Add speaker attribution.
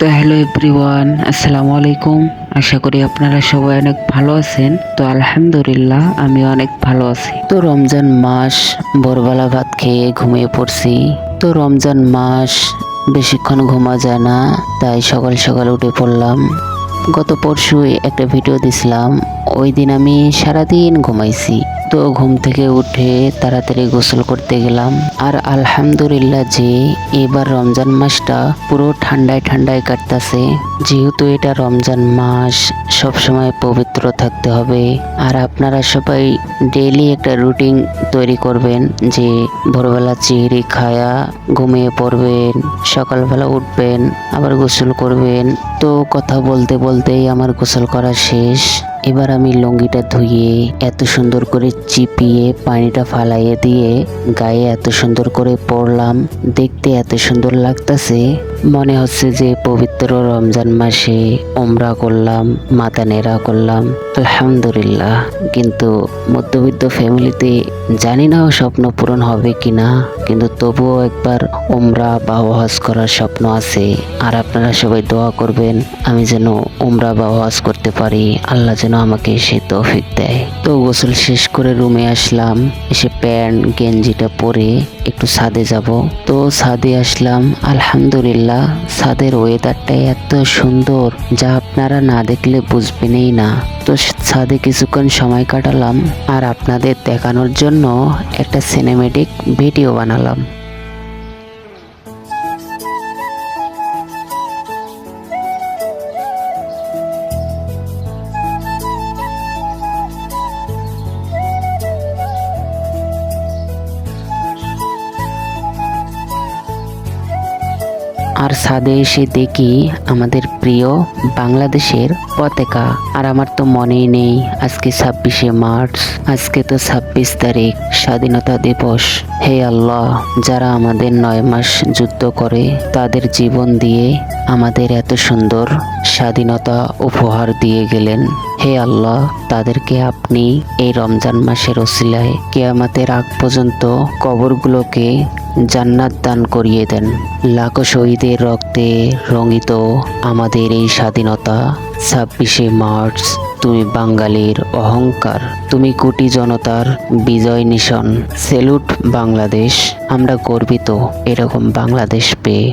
Speaker 1: তো hello everyone, আসসালামু আলাইকুম। আশা করি আপনারা সবাই অনেক ভালো আছেন। তো আলহামদুলিল্লাহ, আমি অনেক ভালো আছি। তো রমজান মাস, ভোরবেলা ভাত খেয়ে ঘুমিয়ে পড়ছি। তো রমজান মাস, বেশিক্ষণ ঘুমা যায় না, তাই সকাল সকাল উঠে পড়লাম। গত পরশু একটা ভিডিও দিছিলাম। ওই দিন আমি সারাদিন ঘুমাইছি। তো ঘুম থেকে উঠে তাড়াতাড়ি গোসল করতে গেলাম। আর আলহামদুলিল্লাহ যে এবার রমজান মাসটা পুরো ঠান্ডায় ঠান্ডায় কাটতাছে। যেহেতু এটা রমজান মাস সব সময় পবিত্র থাকতে হবে। আর আপনারা সবাই ডেইলি একটা রুটিন তৈরি করবেন যে ভোরবেলা চিংড়ি খায়া ঘুমিয়ে পড়বেন, সকালবেলা উঠবেন, আবার গোসল করবেন। তো কথা বলতে বলতেই আমার গোসল করা শেষ। এবার আমি লুঙ্গিটা ধুয়ে এত সুন্দর করে চিপিয়ে পানিটা ফালাইয়ে দিয়ে গায়ে এত সুন্দর করে পরলাম। দেখতে এত সুন্দর লাগতাছে। মনে হচ্ছে যে পবিত্র রমজান মাসে ওমরা করলাম মাথা নেড়া করলাম। আলহামদুলিল্লাহ। কিন্তু মধ্যবিত্ত ফ্যামিলিতে জানি না স্বপ্ন পূরণ হবে কিনা। কিন্তু তবুও একবার ওমরা বা ওয়াজ করার স্বপ্ন আছে। আর আপনারা সবাই দোয়া করবেন আমি যেন উমরা বা ওয়াজ করতে পারি, আল্লাহ যেন আমাকে সে তৌফিক দেয়। তো গোসল শেষ করে রুমে আসলাম, এসে প্যান্ট, গেঞ্জিটা পরে একটু ছাদে যাব। তো ছাদে আসলাম, আলহামদুলিল্লাহ, ছাদের ওয়েদারটাই এত সুন্দর, যা আপনারা না দেখলে বুঝবেনই না। তো ছাদে কিছুক্ষণ সময় কাটালাম, আর আপনাদের দেখানোর জন্য একটা সিনেমেটিক ভিডিও বানালাম। আর ছাদে এসে দেখি আমাদের প্রিয় বাংলাদেশের পতাকা। আর আমার তো মনেই নেই আজকে ছাব্বিশে মার্চ, আজকে তো ছাব্বিশ তারিখ, স্বাধীনতা দিবস। হে আল্লাহ, যারা আমাদের নয় মাস যুদ্ধ করে, তাদের জীবন দিয়ে আমাদের এত সুন্দর স্বাধীনতা উপহার দিয়ে গেলেন। হে আল্লাহ, তাদেরকে আপনি এই রমজান মাসের ওসিলায় কেয়ামাতের আগ পর্যন্ত কবরগুলোকে জান্নাত দান করিয়ে দেন। লাখো শহীদের রক্তে রঙিত আমাদের এই স্বাধীনতা, ছাব্বিশে মার্চ, তুমি বাঙালির অহংকার, তুমি কোটি জনতার বিজয় নিশন। সেলুট বাংলাদেশ, আমরা গর্বিত এরকম বাংলাদেশ পেয়ে।